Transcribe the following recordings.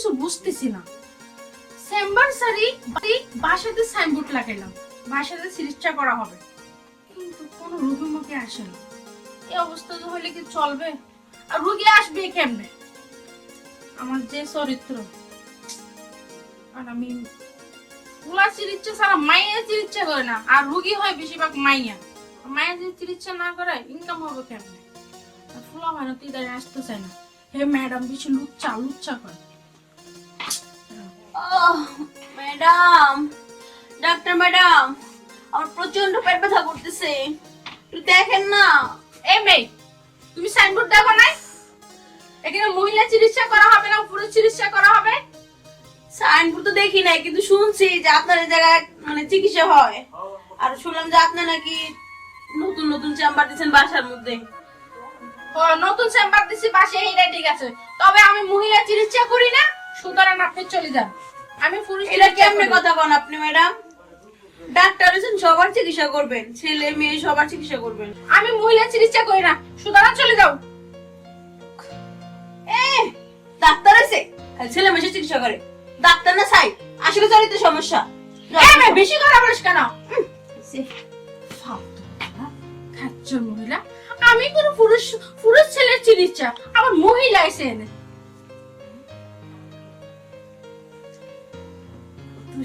কিছু বুঝতেছি না। চেম্বার সারি বাসাতে সাইনবোর্ড লাগাইলাম। বাসাতে চিকিৎসা করা হবে। কিন্তু কোনো রোগী মুখে আসে না। এই অবস্থা তো হলে কি চলবে? আর রুগী আসবে কেমনে? আমার যে চরিত্র। আর আমি পুলা চিকিৎসা ছাড়া মাইয়া চিকিৎসা করে না। আর রুগী হয় বেশিরভাগ মাইয়া। মায়ের যদি চিকিৎসা না করে ইনকাম হবে কেমনে? ফুলা দাঁড়িয়ে আসতে চায় না। হে ম্যাডাম, বেশি লুচ্চা লুচ্চা করে। ম্যাডাম ডাক্তার ম্যাডাম আমার প্রচণ্ড পেট ব্যথা করতেছে। একটু দেখেন না। এই মেয়ে তুমি সাইনবোর্ড দেখো নাই? এখানে মহিলা চিকিৎসা করা হবে না পুরুষ চিকিৎসা করা হবে? সাইনবোর্ড তো দেখি নাই কিন্তু শুনছি যে আপনার জায়গায় মানে চিকিৎসা হয়। আর শুনলাম যে আপনি নাকি নতুন নতুন চেম্বার দিচ্ছেন বাসার মধ্যে। ও, নতুন চেম্বার দিছি পাশে এইটা ঠিক আছে। তবে আমি মহিলা চিকিৎসা করি না সুতরাং আপনি চলে যান। আমি পুরুষ এটা কেমনে কথা কন আপনি ম্যাডাম? ডাক্তার হয়েছেন সবার চিকিৎসা করবেন ছেলে মেয়ে সবার চিকিৎসা করবেন। আমি মহিলা চিকিৎসা করি না। সুতরাং চলে যাও। এ ডাক্তার আছে? ছেলে মেয়ে চিকিৎসা করে। ডাক্তার না সাই? আসলে চরিত্র সমস্যা। বেশি কথা বলিস কেন? কথা, মহিলা? আমি কোন পুরুষ পুরুষ ছেলের চিকিৎসা আমার মহিলা এসে এনে।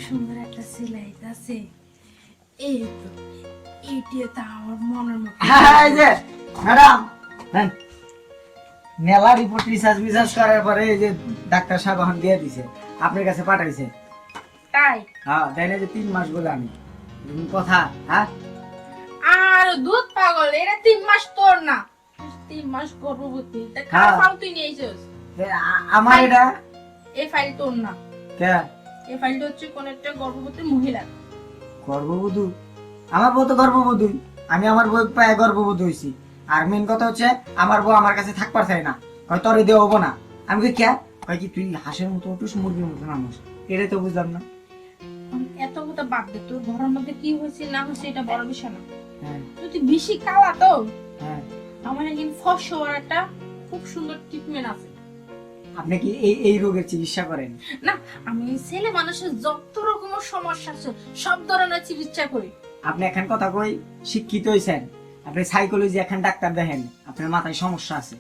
সুন্দর একটা সেলাই আছে? এই তো এইটিও তা আমার মনের মতো। এই যে ম্যাডাম। হ্যাঁ মেলা রিপোর্ট রিসার্চ মিসার্চ করার পরে এই যে ডাক্তার সাহেব এখন দিয়ে দিছে আপনার কাছে পাঠাইছে। তাই? হ্যাঁ তাই না যে তিন মাস বলে আমি। কথা হ্যাঁ? আর দুধ পাগল এটা তিন মাস তোর না। তিন মাস গর্ভবতী তা হ্যাঁ। তুই নিয়েছিস আমার এটা এই ফাইল তোর না। কে? এই ফাইলটা হচ্ছে কোন একটা গর্ভবতী মহিলা গর্ভবধূ? আমার বউ তো গর্ভবধূ। আমি আমার বউ পায়ে গর্ভবধূ হয়েছি। আর মেন কথা হচ্ছে আমার বউ আমার কাছে থাকবার চাই না। কয় তরে দিয়ে হব না। আমি কই কে কয় কি তুই হাঁসের মতো উঠুস মুরগির মতো নামস। এটাই তো বুঝলাম না। এত কথা বাদ দে তোর ঘরের মধ্যে কি হয়েছে না হয়েছে এটা বড় বিষয় না। হ্যাঁ। তুই বেশি কালা তো। হ্যাঁ। আমার একদিন ফস হওয়ার একটা খুব সুন্দর ট্রিটমেন্ট আছে। আপনি কি এই এই রোগের চিকিৎসা করেন? না আমি ছেলে মানুষের যত রকমের সমস্যা আছে সব ধরনের চিকিৎসা করি। আপনি এখন কথা কই শিক্ষিত হয়েছেন আপনি সাইকোলজি এখন ডাক্তার দেখেন আপনার মাথায় সমস্যা আছে।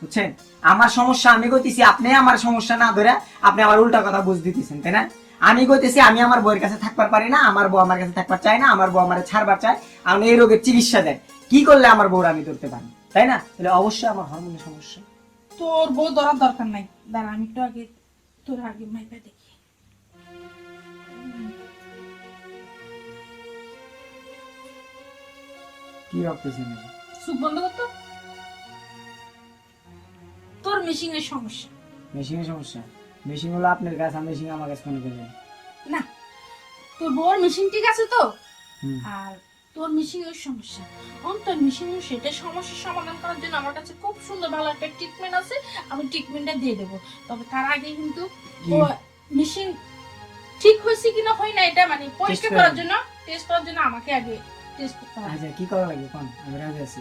বুঝছেন? আমার সমস্যা আমি কইতেছি আপনি আমার সমস্যা না ধরে আপনি আমার উল্টা কথা বুঝ দিতেছেন তাই না? আমি কইতেছি আমি আমার বউয়ের কাছে থাকবার পারি না আমার বউ আমার কাছে থাকবার চায় না আমার বউ আমার ছাড়বার চায়। আপনি এই রোগের চিকিৎসা দেন। কি করলে আমার বউরা আমি ধরতে পারি তাই না? তাহলে অবশ্যই আমার হরমোনের সমস্যা। তোর বউ ধরার দরকার নাই। দাঁড়া আমি একটু আগে তোর আগে মাইপা দেখি। কি ভাবতেছেন সুখ বন্ধ করতো তোর মেশিং এর সমস্যা। মেশিনের সমস্যা? মেশিন হলো আপনার কাছে আর মেশিন আমার কাছে কোনো। না তোর বউর মেশিন ঠিক আছে তো? আর তোর মেশিন এর সমস্যা। অন তোর সেটা সমস্যার সমাধান করার জন্য আমার কাছে খুব সুন্দর ভালো একটা ট্রিটমেন্ট আছে আমি ট্রিটমেন্টটা দিয়ে দেবো। তবে তার আগে কিন্তু মেশিন ঠিক হয়েছে কিনা হয় না এটা মানে পরীক্ষা করার জন্য টেস্ট করার জন্য আমাকে আগে টেস্ট করতে হবে। আচ্ছা কি করা লাগবে? কোন? আমি রাজি আছি।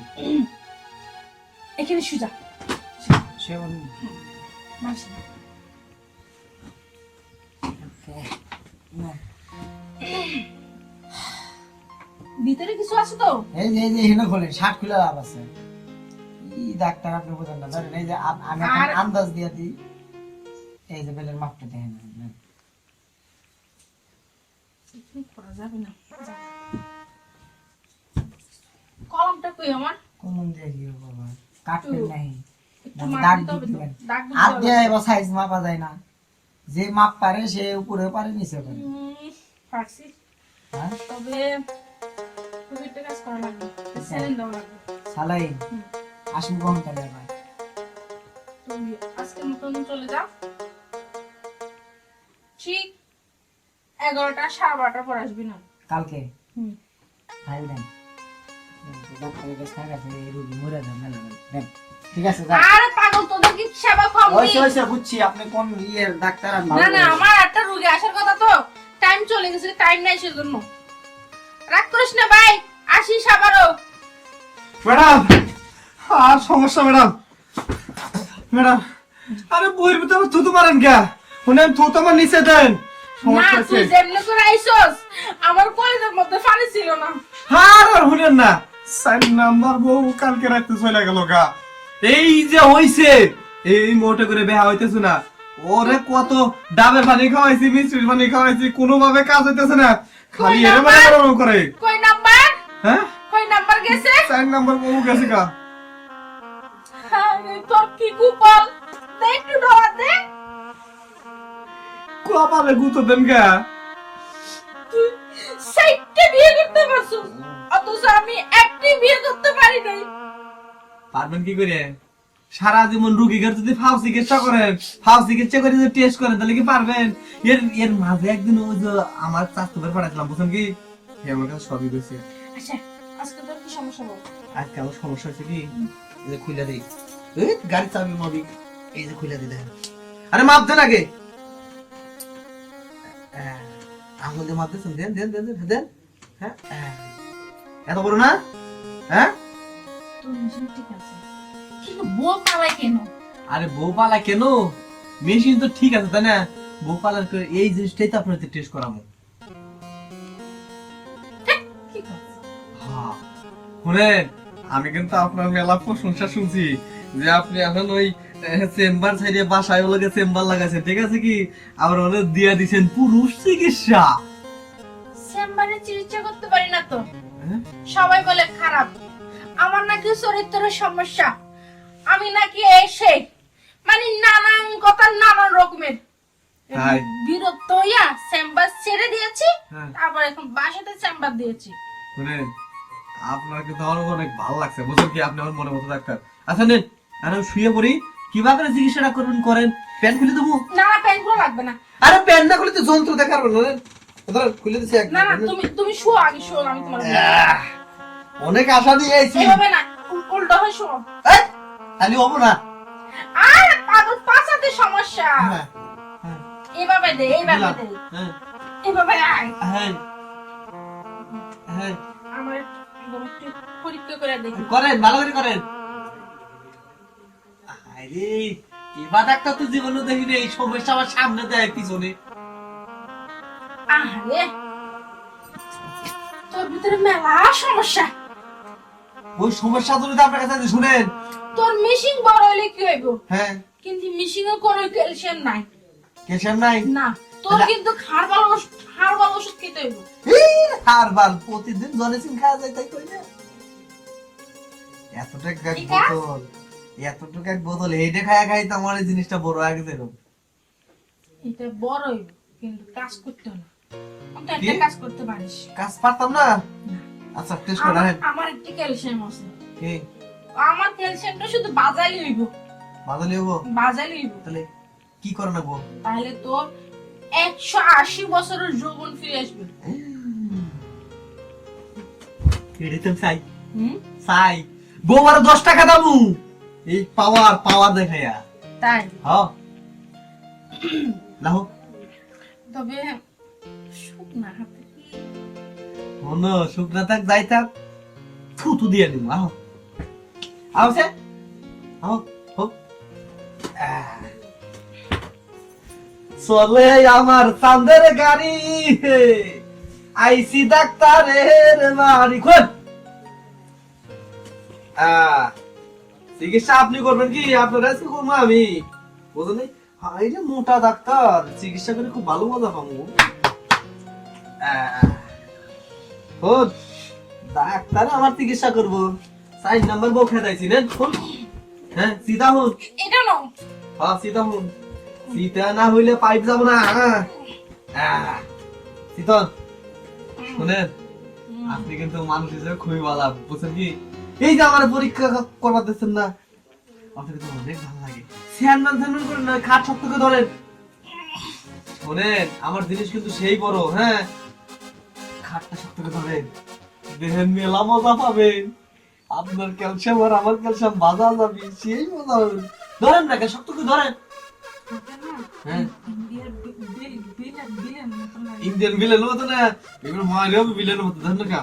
এখানে সুজা সে বলুন। মাসি। না। ভিতরে কিছু আছে তো? এই যে এই যে এখানে খোলেন শার্ট খুলে লাভ আছে। কি ডাক্তার আপনি বোঝেন না এই যে আমি এখন আন্দাজ দিয়ে দিই এই যে বেলের মাপটা দেখেন করা যাবে না। কলমটা কই আমার? কোন দিয়ে কি বাবা? কাটবেন নাই। দাগ মাপ দিতে হবে তো। দিবেন। দাগ দিতে হাত হবে। দিয়ে এবার সাইজ মাপা যায় না। যে মাপ পারে সে উপরে পারে নিচে পারে। পারছি। হ্যাঁ? তবে একটা কাজ করা লাগবে। স্যালাইন দেওয়া লাগবে। সালাই আসুন কম তাহলে এবার তুমি আজকের মতন চলে যাও। ঠিক এগারোটা সাড়ে বারোটার পর আসবি না? কালকে? হুম। ফাইল দেন। ডাক্তারের কাছে টাকা আছে, এই রুগী মরে যান মেলা মেলা। দেন। ঠিক আছে আরে পাগল তোদের কি সেবা কম হয়েছে নেই? বুঝছি আপনি কোন ইয়ের ডাক্তার আমি না না আমার একটা রুগী আসার কথা তো। টাইম চলে গেছে টাইম নাই সেজন্য। রাগ করিস না ভাই। আসিস আবারও। ম্যাডাম আর সমস্যা ম্যাডাম। ম্যাডাম আরে বইয়ের ভিতরে থুতু মারেন কে শুনেন থু তোমার নিচে দেন। না তুই যেমনি করে আইসস আমার কলেজের মধ্যে পানি ছিল না। আর আর শুনেন না সাইড নাম্বার বউ কালকে রাতে চলে গেল গা। এই যে হইছে এই মোটে করে বেহা হইতেছে না। ওরে কত ডাবের পানি খাওয়াইছি মিষ্টির পানি খাওয়াইছি কোনো ভাবে কাজ হইতেছে না। খালি কই এরে নাম্বার? গরম করে। কই নাম্বার হ্যাঁ? নাম্বার গেছে? সাইড নাম্বার বউ গেছে গা। তোর কি কুপল? একটু কপালে গুতো দেন গা। তুই বিয়ে করতে পারছিস? অথচ আমি একটি বিয়ে করতে পারি নাই। পারবেন কি করে? সারা জীবন রুগীকে যদি ফাও চিকিৎসা করেন ফাও চিকিৎসা করে যদি টেস্ট করেন তাহলে কি পারবেন? এর এর মাঝে একদিন ওই যে আমার চাস্তবের পাঠাইছিলাম বুঝছেন কি? আমার কাছে সবই গেছে আচ্ছা আজকে তোর কি সমস্যা বল? আজকে আমার সমস্যা হচ্ছে কি? এই যে খুলে দেই। এই গাড়ি চাবি মাবি এই যে খুলে দিলে আরে মাপ দেন আগে। আঙুল দিয়ে মাপ দেন দেন দেন দেন হ্যাঁ এত বড় না? হ্যাঁ? তোর ঠিক আছে। কিন্তু বউ কেন? আরে বউ কেন? মেশিন তো ঠিক আছে তাই না? বউ পালার করে এই জিনিসটাই তো আপনাদের টেস্ট করাবো। শুনেন আমি কিন্তু আপনার মেলা প্রশংসা শুনছি যে আপনি এখন ওই চেম্বার সাইডে বাসায় ওগুলোকে চেম্বার লাগাইছেন ঠিক আছে কি? আবার ওদের দিয়ে দিছেন পুরুষ চিকিৎসা। চেম্বারে চিকিৎসা করতে পারি না তো। হ্যাঁ? সবাই বলে খারাপ। আমার নাকি চরিত্রের সমস্যা। আমি নাকি এসে মানে নানান কথা নানান রকমের? বিরক্ত হইয়া চেম্বার ছেড়ে দিয়েছি হ্যাঁ। তারপর এখন বাসাতে চেম্বার দিয়েছি। শুনেন আপনার কিন্তু আমার অনেক ভালো লাগছে। বুঝলেন কি আপনি আমার মনে মতো ডাক্তার। আচ্ছা নেন। আমি শুয়ে পড়ি। কীভাবে চিকিৎসাটা করবেন করেন? প্যান খুলে দেবো? না না প্যান্টগুলো লাগবে না। আরে প্যান না খুলে তো যন্ত্র দেখার না নেন। খুলে দিচ্ছি না একদম না তুমি তুমি আগে আমি তোমার অনেক আশা দিয়ে আইছি এভাবে না উল্টো হয়ে এই, হব না। আর পাগল পাছাতে সমস্যা। হ্যাঁ, হ্যাঁ, এভাবে দে দিলাম। দে। হ্যাঁ, এভাবে আয়। হ্যাঁ, হ্যাঁ। করেন ভালো করে করেন। আরে এবার একটা তো জীবনে দেখিনি এই সমস্যা আমার সামনে দেয় পিছনে। আরে তোর ভিতরে মেলা সমস্যা। ওই সমস্যা আপনার কাছে শুনেন। তোর মিশিং বড় হইলে কি হইব? হ্যাঁ। কিন্তু মিশিং এ কোনো ক্যালসিয়াম নাই। কেশাম নাই? না। তোর তাহলে- কিন্তু হাড়বাল ওষুধ হাড়বাল ওষুধ খেতে হইব। আর প্রতিদিন জনেসিন খাওয়া যায় তাই কই না? এতটুক এক বোতল এতটুক এক বোতল এইটা খায়া খাই তো আমার এই জিনিসটা বড় হয়ে গেছে এটা বড় হইব কিন্তু কাজ করতে না কি? একটা কাজ করতে পারিস। কাজ পারতাম না? আচ্ছা টেস্ট করে আমার একটি ক্যালসিয়াম আছে। কি? আমার ক্যালসিয়ামটা শুধু বাজালি হইব। বাদলি হব বাজালি হইব। তাহলে কি করে নেব তাহলে তোর একশো আশি বছরের যৌবন ফিরে আসবে। এটাই তো চাই হুম? চাই বৌমার দশ টাকা দামু। এই পাওয়ার পাওয়ার দেখাইয়া। তাই? হ্যাঁ লাহো তবে শুকনা হাতে মনো শুকনা থাক যাই থাক। থুতু দিয়ে দিব আহ। হোক আহ। চলে আমার চাঁদের গাড়ি। আইসি ডাক্তারের বাড়ি। খোল। চিকিৎসা আপনি করবেন কি? আপনার কাছে করব আমি। বুঝলেন হাই রে মোটা ডাক্তার। চিকিৎসা করে খুব ভালো মজা পাবো। ডাক্তার আমার চিকিৎসা করব। সাইড নাম্বার বউ খেদাইছি ফোন হ্যাঁ সীতা হুন। এটা নাও। হ্যাঁ সীতা হুন। সীতা না হইলে পাইপ যাব না হ্যাঁ? শীতল শুনেন আপনি কিন্তু মানুষ হিসেবে খুবই ভালো বুঝছেন কি? এই যে আমার পরীক্ষা করবার দিচ্ছেন না আপনাকে তো অনেক ভালো লাগে। করেন না খাট করে ধরেন। শোনেন আমার জিনিস কিন্তু সেই বড় হ্যাঁ? খাটটা করে ধরেন। দেহের মেলা মজা পাবেন। আপনার ক্যালসিয়াম আর আমার ক্যালসিয়াম বাজা যাবে সেই মজা হবে। ধরেন না শক্ত করে ধরেন। ఇండియన్ విలన్ అవుతున్నా ఇప్పుడు మా లోపు విలన్ అవుతుంది అందుక